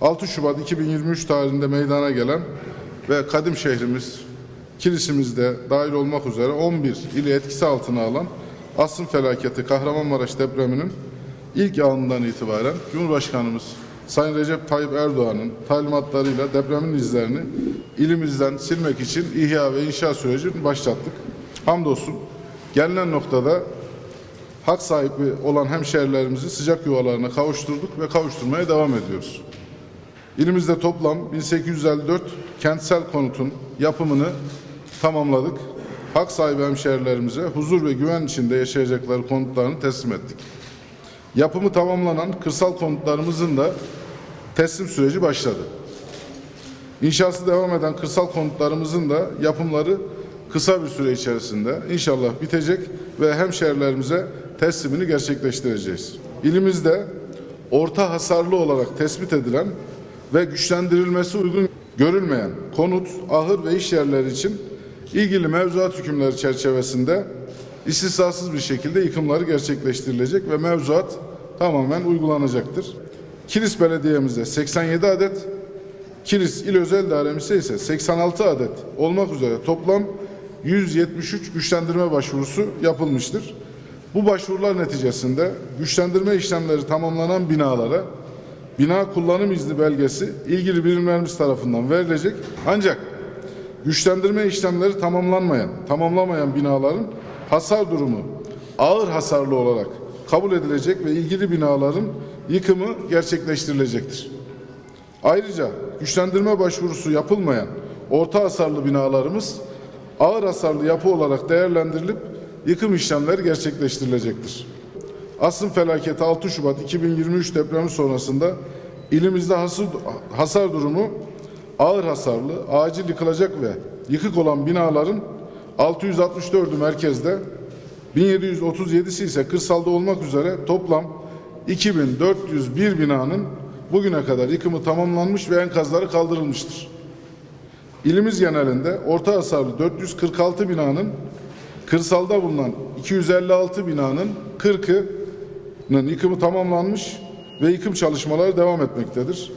6 Şubat 2023 tarihinde meydana gelen ve kadim şehrimiz, kilisimizde dahil olmak üzere 11 ili etkisi altına alan asrın felaketi Kahramanmaraş depreminin ilk anından itibaren Cumhurbaşkanımız Sayın Recep Tayyip Erdoğan'ın talimatlarıyla depremin izlerini ilimizden silmek için ihya ve inşa sürecini başlattık. Hamdolsun gelinen noktada hak sahibi olan hemşehrilerimizi sıcak yuvalarına kavuşturduk ve kavuşturmaya devam ediyoruz. İlimizde toplam 1854 kentsel konutun yapımını tamamladık. Hak sahibi hemşehrilerimize huzur ve güven içinde yaşayacakları konutlarını teslim ettik. Yapımı tamamlanan kırsal konutlarımızın da teslim süreci başladı. İnşası devam eden kırsal konutlarımızın da yapımları kısa bir süre içerisinde inşallah bitecek ve hemşehrilerimize teslimini gerçekleştireceğiz. İlimizde orta hasarlı olarak tespit edilen ve güçlendirilmesi uygun görülmeyen konut, ahır ve iş yerleri için ilgili mevzuat hükümleri çerçevesinde istisnasız bir şekilde yıkımları gerçekleştirilecek ve mevzuat tamamen uygulanacaktır. Kilis Belediye'mizde 87 adet, Kilis İl Özel Dairemizde ise 86 adet olmak üzere toplam 173 güçlendirme başvurusu yapılmıştır. Bu başvurular neticesinde güçlendirme işlemleri tamamlanan binalara bina kullanım izni belgesi ilgili birimlerimiz tarafından verilecek. Ancak güçlendirme işlemleri tamamlanmayan, tamamlamayan binaların hasar durumu ağır hasarlı olarak kabul edilecek ve ilgili binaların yıkımı gerçekleştirilecektir. Ayrıca güçlendirme başvurusu yapılmayan orta hasarlı binalarımız ağır hasarlı yapı olarak değerlendirilip yıkım işlemleri gerçekleştirilecektir. Asrın felaketi 6 Şubat 2023 depremi sonrasında ilimizde hasar, hasar durumu ağır hasarlı, acil yıkılacak ve yıkık olan binaların 664'ü merkezde, 1737'si ise kırsalda olmak üzere toplam 2401 binanın bugüne kadar yıkımı tamamlanmış ve enkazları kaldırılmıştır. İlimiz genelinde orta hasarlı 446 binanın kırsalda bulunan 256 binanın 40'ının yıkımı tamamlanmış ve yıkım çalışmaları devam etmektedir.